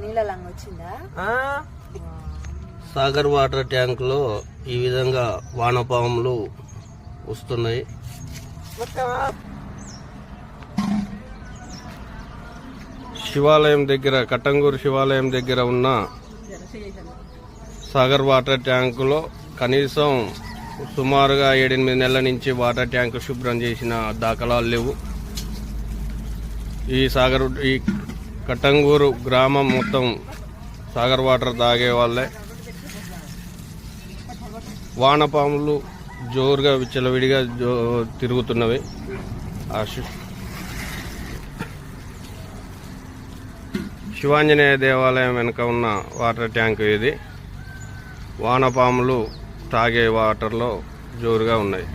నీళ్ళ లంగ వచ్చిందా? సాగర్ వాటర్ ట్యాంకులో ఈ విధంగా వానపాములు వస్తున్నాయి. శివాలయం దగ్గర కట్టంగూరు శివాలయం దగ్గర ఉన్న సాగర్ వాటర్ ట్యాంకులో కనీసం సుమారుగా ఏడెనిమిది నెలల నుంచి వాటర్ ట్యాంక్ శుభ్రం చేసిన దాఖలాలు లేవు. ఈ సాగర్ ఈ కట్టంగూరు గ్రామం మొత్తం సాగర్ వాటర్ తాగే వాళ్ళే. వానపాములు జోరుగా విచ్చలవిడిగా జో తిరుగుతున్నవి. ఆ శివాంజనేయ దేవాలయం వెనుక ఉన్న వాటర్ ట్యాంక్ ఇది. వానపాములు తాగే వాటర్లో జోరుగా ఉన్నాయి.